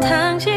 叹息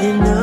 I know.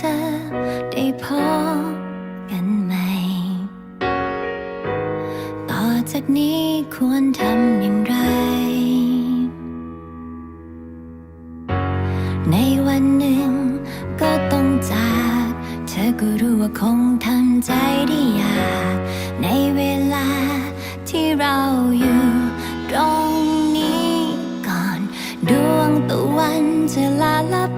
จะได้พอกันไหมต่อจากนี้ควรทำอย่างไร ในวันหนึ่งก็ต้องจาก เธอก็รู้ว่าคงทำใจได้ยากในเวลาที่เราอยู่ตรงนี้ก่อน ดวงตะวันจะลาลับ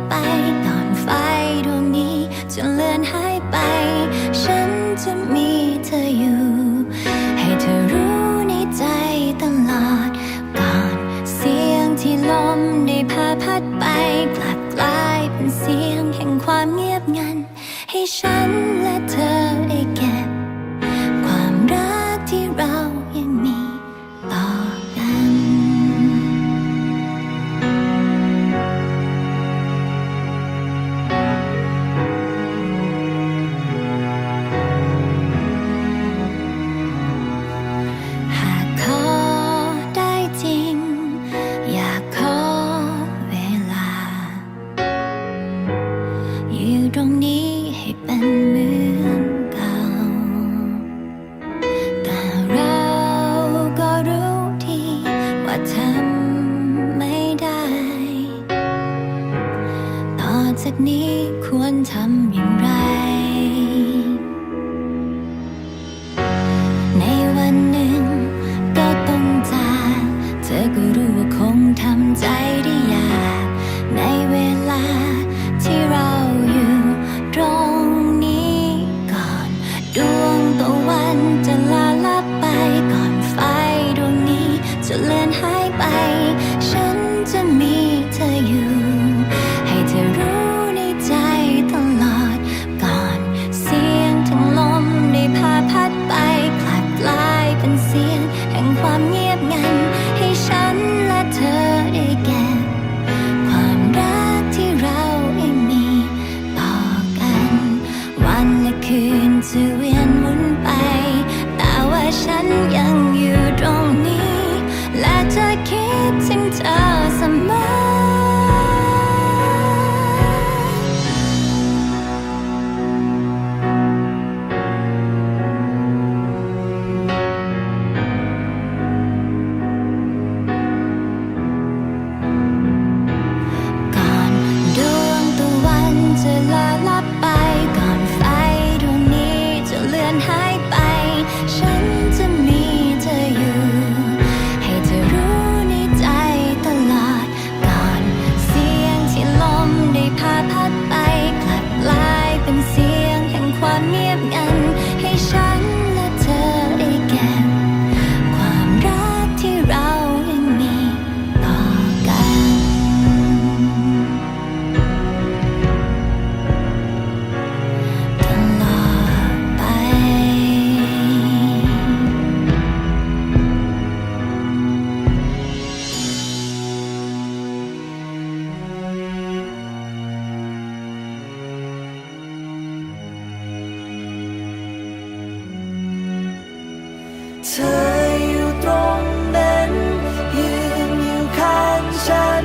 เธออยู่ตรงนั้น ยืนอยู่ข้างฉัน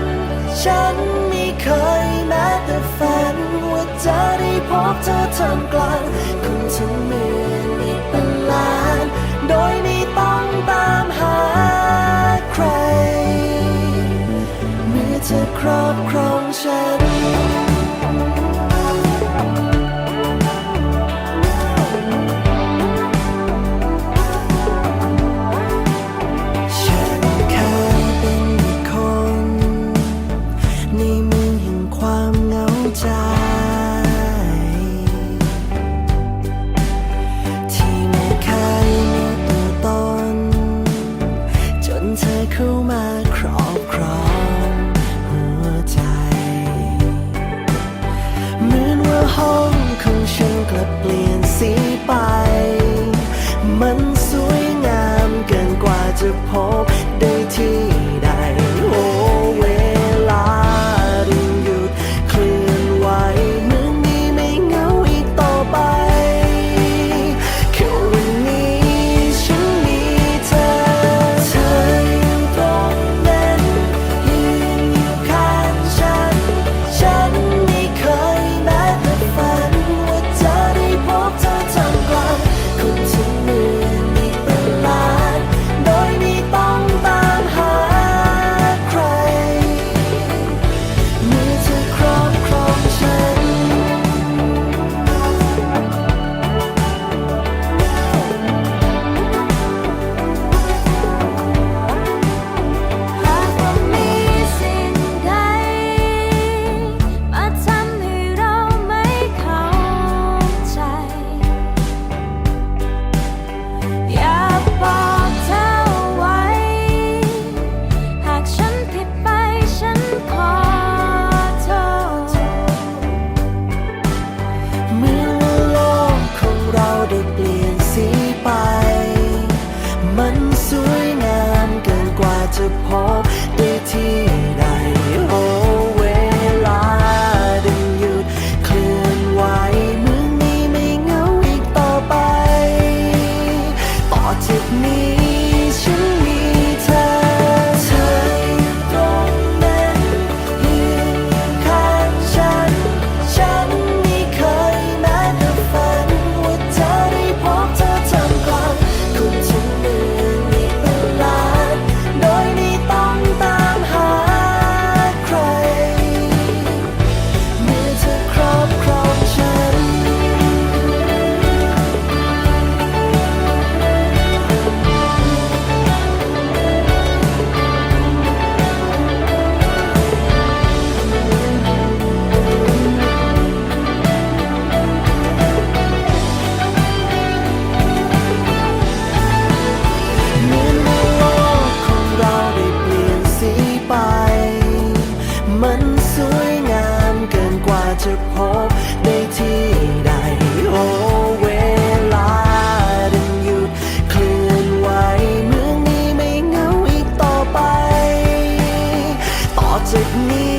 ฉันไม่เคยแม้แต่ฝัน ว่าจะได้พบเธอท่กลางคนทั้มีกเป็นล้โดยไม่ต้องตามหาใคร เมื่อเธอครอบครองฉัน technique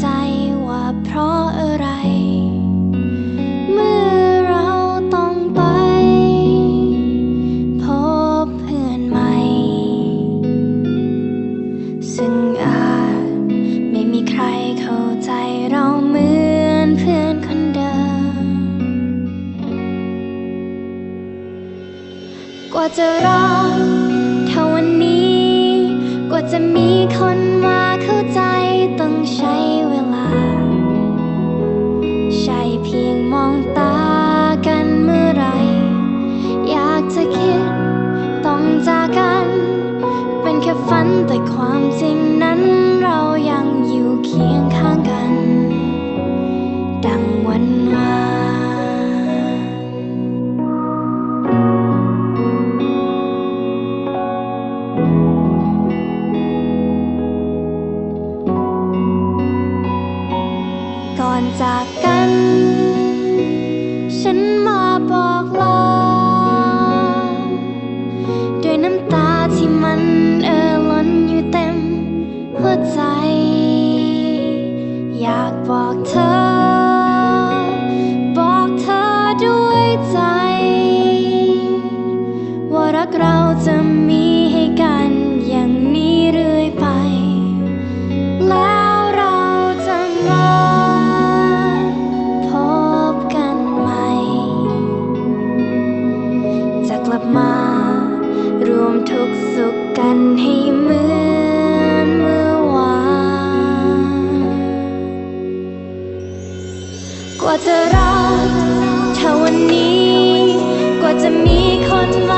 ใจว่าเพราะอะไร เมื่อเราต้องไป พบเพื่อนใหม่ ซึ่งอาจไม่มีใครเข้าใจเราเหมือนเพื่อนคนเดิม กว่าจะรัก ว่าจะรักถ้าวันนี้กว่าจะมีคนมา